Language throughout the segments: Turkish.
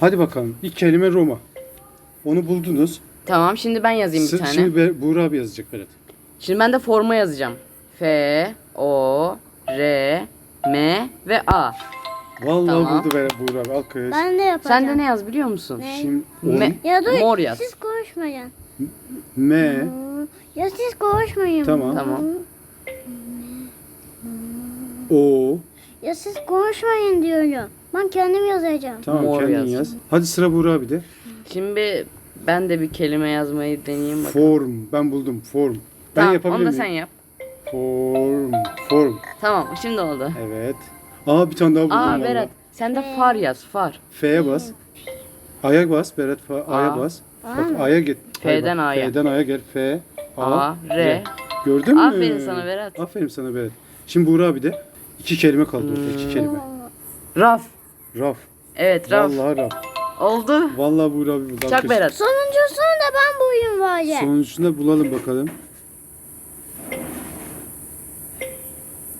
Hadi bakalım. İlk kelime Roma. Onu buldunuz. Tamam şimdi ben yazayım bir Sı- tane. Şimdi Şimdi, Be- Buğra abi yazacak Berat. ben de forma yazacağım. F, O, R, M ve A. Vallahi Tamam. buldu Berat Buğra abi. Alkış. Ben de yapacağım. Sen de ne yaz biliyor musun? Ne? Şimdi Me- Ya dur Mor yaz. siz konuşmayın. M. Ya siz konuşmayın. Tamam. Tamam. O. Ya siz konuşmayın diyorum. Ben kendim yazacağım. Tamam Mor kendin yaz. yaz. Hadi sıra Buğra abi de. Şimdi ben de bir kelime yazmayı deneyeyim bakalım. Form. Ben buldum. Form. Ben tamam, yapabilir onu da miyim? sen yap. Form. Form. Tamam şimdi oldu. Evet. Aa bir tane daha buldum. Aa vallahi. Berat sen de far yaz far. F'ye bas. A'ya bas Berat. Fa- A'ya A. bas. Bak A'ya git. F'den bak, A'ya. F'den A'ya gel. F. A. A, R. Gördün mü? Aferin sana Berat. Aferin sana Berat. Şimdi Buğra abi de iki kelime kaldı orada. Hmm. iki kelime. Raf. Raf. Evet raf. Vallahi raf. Oldu. Vallahi abi buldu. Çak Alkış. Berat. Sonuncusunu da ben buyum bari. Sonucunda bulalım bakalım.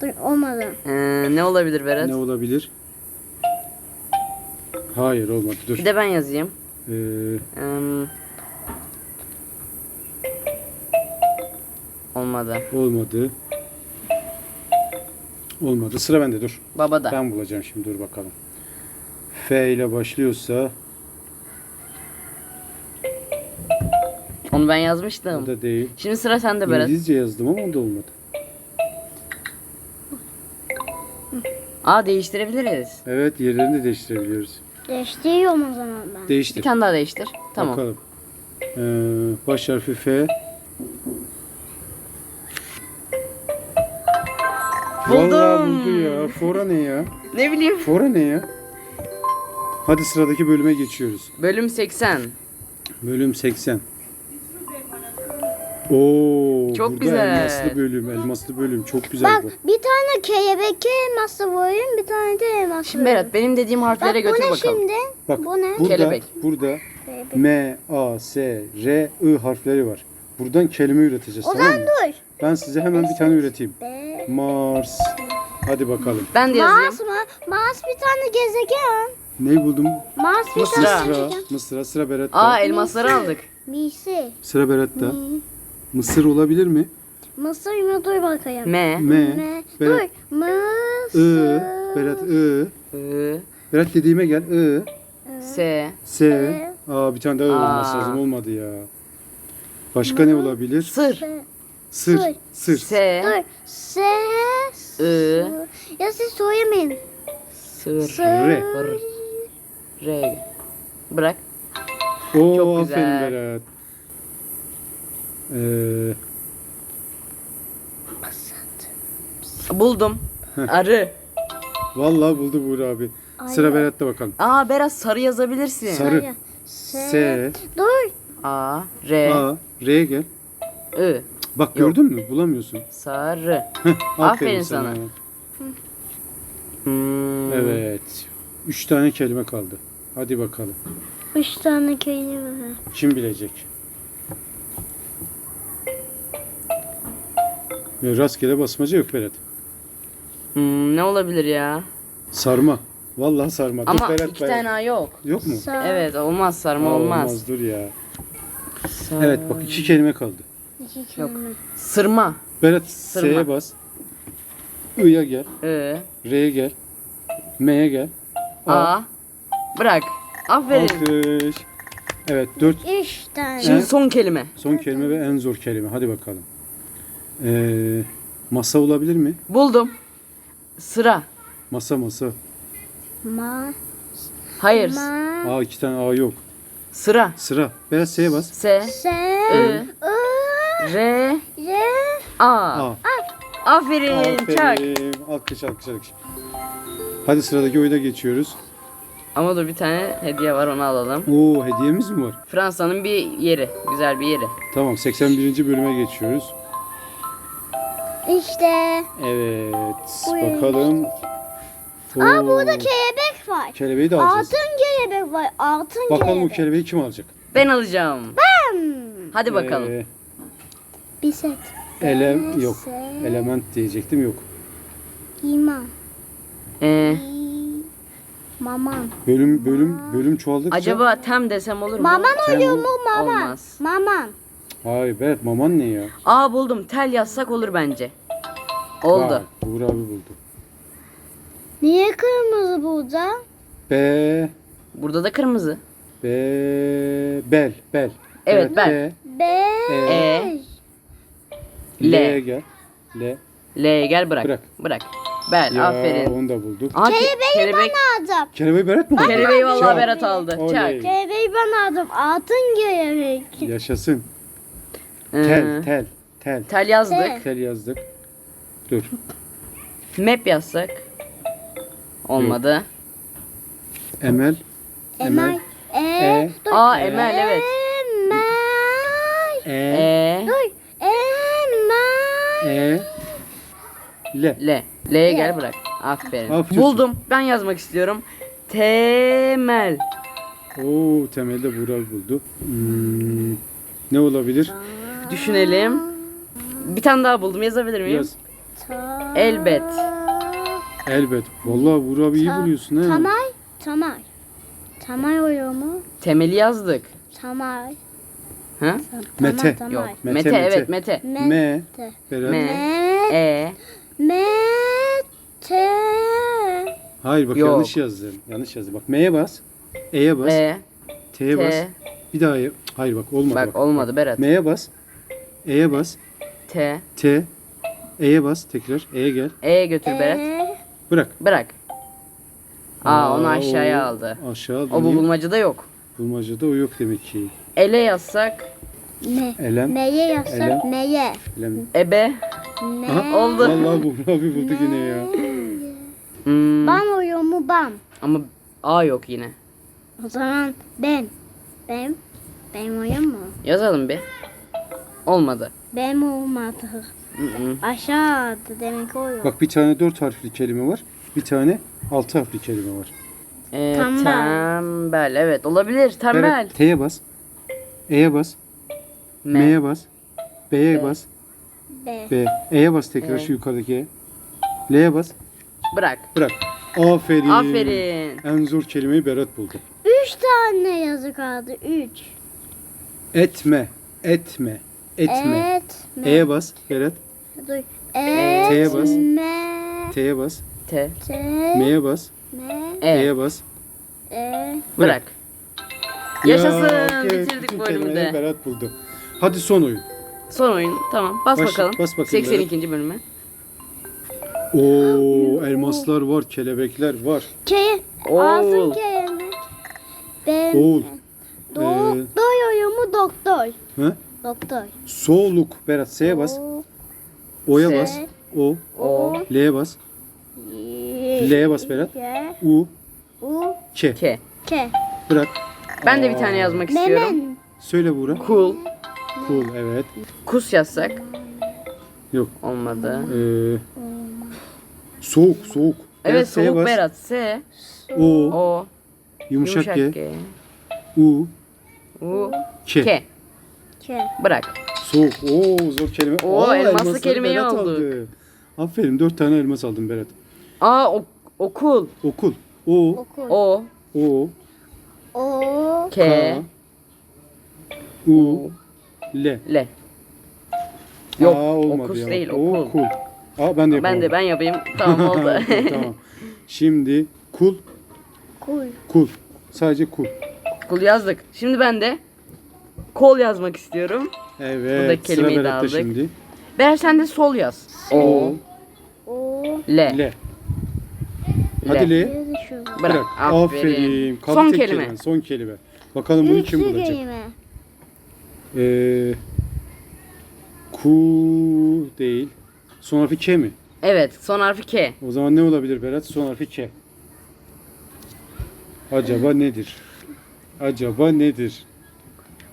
Dur olmadı. Ee, ne olabilir Berat? Ne olabilir? Hayır olmadı. Dur. Bir de ben yazayım. Ee, Ee, olmadı. olmadı. Olmadı. Sıra bende dur. Baba da. Ben bulacağım şimdi dur bakalım. F ile başlıyorsa Onu ben o yazmıştım. da değil. Şimdi sıra sende Berat. İngilizce yazdım ama o da olmadı. Aa değiştirebiliriz. Evet yerlerini de değiştirebiliyoruz. Değiştiriyorum o zaman ben. Bir Değiştir. tane daha değiştir. Tamam. Bakalım. Ee, baş harfi F. Buldum. Vallahi buldu ya. Fora ne ya? Ne bileyim. Fora ne ya? Hadi sıradaki bölüme geçiyoruz. Bölüm 80. Bölüm 80. Oo, Çok burada güzel. elmaslı bölüm, elmaslı bölüm. Çok güzel Bak bu. bir tane kelebek elması boyun bir tane de elması Şimdi Berat benim dediğim Bak harflere bu götür ne bakalım. şimdi? Bak bu ne? burada, Kelebek. burada Kelebek. M, A, S, R, I harfleri var. Buradan kelime üreteceğiz O tamam zaman mı? dur. Ben size hemen bir tane üreteyim. Be. Mars. Hadi bakalım. Ben de yazayım. Mars mı? Mars bir tane gezegen. Neyi buldum? Mısra. Mısra. gezegen. Mısra. Sıra Berat'ta. Aa elmasları aldık. Misi. Sıra Berat'ta. Mısır olabilir mi? Mısır mı? Dur bakayım. M. M. Ne? Dur. Berat. I. Mısır. Berat I. I. Berat dediğime gel. I. S. S. Aa bir tane daha olması lazım. Olmadı ya. Başka ne olabilir? Sır. Sır. Sır. S. Dur. S. I. Ya siz söylemeyin. Sır. Sır. R. Bırak. Oo Çok aferin güzel. Berat. Ee, Buldum. Arı. vallahi buldu Buğra abi. Sıra Berat'ta bakalım. Aa Berat sarı yazabilirsin. Sarı. S. S. Dur. A. R. A. R'ye gel. I. Bak gördün mü? Bulamıyorsun. Sarı. Heh, Aferin sana. Hmm. Evet. Üç tane kelime kaldı. Hadi bakalım. Üç tane kelime var. Kim bilecek? Ya, rastgele basmaca yok Berat. Hmm, ne olabilir ya? Sarma. Vallahi sarma. Dur Ama Berat, iki Berat. tane A yok. Yok mu? Sa- Evet olmaz sarma Aa, olmaz. Dur ya. Sar- Evet bak iki kelime kaldı. İki kelime. Sırma. Berat Sırma. S'ye bas. I'ya gel. I. R'ye gel. M'ye gel. A. Bırak. Aferin. Alkış. Evet dört Üç tane. Şimdi Evet. son kelime. son kelime ve en zor kelime. Hadi bakalım. Ee, masa olabilir mi? Buldum. Sıra. Masa masa. Ma. Hayır. Ma. Aa iki tane A yok. Sıra. Sıra. Berat S'ye bas. S. S. I. I. R. R. A. A. Aferin. Çak. Aferin. Alkış alkış alkış. Hadi sıradaki oyuna geçiyoruz. Ama dur bir tane hediye var onu alalım. Oo hediyemiz mi var? Fransa'nın bir yeri. Güzel bir yeri. Tamam 81. bölüme geçiyoruz. İşte. Evet. Buyurun. Bakalım. Aa Oo, burada kelebek var. Kelebeği de alacağız. Altın kelebek var. Altın Bakalım o kelebek. kelebeği kim alacak? Ben alacağım. Hmm. Hadi bakalım. Ee, Bir set. ele yok. Element diyecektim yok. İman. Ee, Maman. Bölüm bölüm bölüm çoğaldıkça. Acaba tem desem olur mu? Maman oluyor ol- mu maman? Olmaz. Maman. Hayır Berat maman ne ya? Aa buldum. Tel yazsak olur bence. Oldu. Vay, Uğur abi buldu. Niye kırmızı bulacağım? B Burada da kırmızı. B bel bel. Evet, bel. B, B. E. L, L. gel. L. L'ye gel bırak. Bırak. Bırak. Bel Ya aferin. onu da bulduk. Aa, ke- kelebek. aldım. Kelebeği Berat mı buldu? Kelebeği vallahi Çak. Berat aldı. Oley. Çak. Kelebeği ben aldım. Altın kelebek. Yaşasın. Ee, Tel tel tel. tel yazdık. Tel. Tel yazdık. Dur. Map yazsak. Olmadı. Emel. Emel. E. E. Dur. Aa Emel evet. Emel. E. E. Dur. Emel. E. L. L. L'ye gel bırak. Aferin. Aferin. Buldum. Ben yazmak istiyorum. Temel. Oo temelde abi buldu. Hmm, ne olabilir? Düşünelim. Bir tane daha buldum. Yazabilir miyim? Yaz. Elbet. Elbet. Vallahi abi iyi buluyorsun ha. Tamay. Tamay. Tamay oluyor mu? Temeli yazdık. Tamay. Ha? Mete. Tamay. Yok. Mete, Mete, Mete. evet Mete. M. Mete. Berat. M. Mete. E. Mete. Hayır bak Yok. yanlış yazdın. Yanlış yazdın. Bak M'ye bas. E'ye bas. E. T'ye bas. T. Bir daha Hayır bak olmadı. Bak olmadı Berat. M'ye bas. E'ye bas. T. T. E'ye bas tekrar. E'ye gel. E'ye götür Berat. E. Bırak. Bırak. Aa onu aşağıya o- aldı. Aşağı aldı. O bu Niye? bulmacada yok. Bulmacada o yok demek ki. Ele yazsak Me. Elem. Meye yapsak Elem. meye. Elem. ebe Ne? Aha. oldu. Vallahi Buğra abi buldu yine ya. Hmm, Bam oluyor mu bam? ama A yok yine. O zaman ben. Ben. Ben oluyor mu? Yazalım bir. Olmadı. Ben olmadı. Hı hı. Aşağıda demek oluyor. Bak bir tane dört harfli kelime var. Bir tane altı harfli kelime var. Ee, Tembel. tembel. Evet olabilir. Tembel. T'ye bas. E'ye bas. M. M'ye bas. B'ye B. bas. B. B. E'ye bas tekrar E. şu yukarıdaki E. L'ye bas. Bırak. Bırak. Aferin. Aferin. En zor kelimeyi Berat buldu. Üç tane yazı kaldı. Üç. Etme. Etme. Etme. Etme. E'ye bas Berat. Dur. T'ye bas. Etme. T'ye bas. T. T. M'ye bas. E. E'ye bas. E. Bırak. Ya, Yaşasın. evet, Bitirdik bütün bu kelimeleri de. Berat buldu. Hadi son oyun. Son oyun. Tamam. Bas Baş- bakalım. bas bakayım 82. bölüme. Oo, elmaslar var, kelebekler var. K. Oğul. Altın kelime. Ben. Oğul. Doktor oluyor mu doktor? He? Doktor. Soğuluk. Berat S'ye bas. O. O'ya S. bas. O. O. L'ye bas. L'ye bas Berat. K. U. U. K. K. K. Bırak. Ben de bir tane yazmak istiyorum. Memen. Söyle Buğra. Cool. Cool. Evet. Kus yazsak. Yok. Olmadı. Ee, soğuk. Soğuk. Evet Berat, S'ye soğuk bas. Berat. S. O. O. Yumuşak, Yumuşak G. G. U. U. K. K. K. Bırak. Soğuk. Oo zor kelime. Oo, Aa, elmaslı elmasları kelimeyi Berat aldık. aldı. Aferin. Dört tane elmas aldın Berat. Aa o, okul. Okul. O. Okul. O. O. O. K. K. U. L. L. Yok. Aa, olmadı okus ya. değil O, okul. Kul. Aa ben de yapamadım. Ben de ben yapayım. Tamam oldu. tamam. Şimdi kul, Kul. kul. Sadece kul. Kul yazdık. Şimdi ben de kol yazmak istiyorum. Evet. Buradaki sıra kelimeyi de Berat'ta aldık. şimdi. Ber sen de sol yaz. O. O. L. L. Hadi L. Yazışıyor. Bırak. Bırak. Aferin. Kaldı Son tek kelime. Son kelime. Bakalım bunu kim Üçlü bulacak? kelime. Ee, ku değil. Son harfi K mi? Evet. Son harfi K. O zaman ne olabilir Berat? Son harfi K. Acaba nedir? Acaba nedir?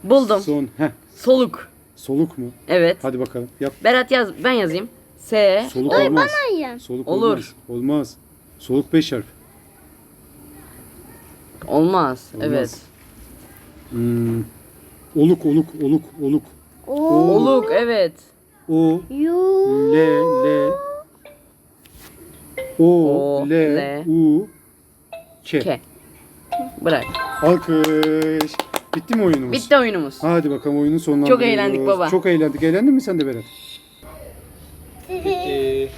Buldum. Son. Heh. Soluk. Soluk mu? Evet. Hadi bakalım. Yap. Berat yaz. Ben yazayım. S. Soluk Oy olmaz. bana. Soluk Olur. olmaz. Olmaz. Soluk 5 harf. Olmaz. Olmaz. Evet. Hmm. Oluk, oluk, oluk, oluk. O. Oluk. Evet. O, Yu. L, L. O, O, L, L. U, Ke. Ke. Bırak. Alkış. Bitti mi oyunumuz? Bitti oyunumuz. Hadi bakalım oyunun sonlandırıyoruz. Çok eğlendik baba. Çok eğlendik. Eğlendin mi sen de Berat? Bitti.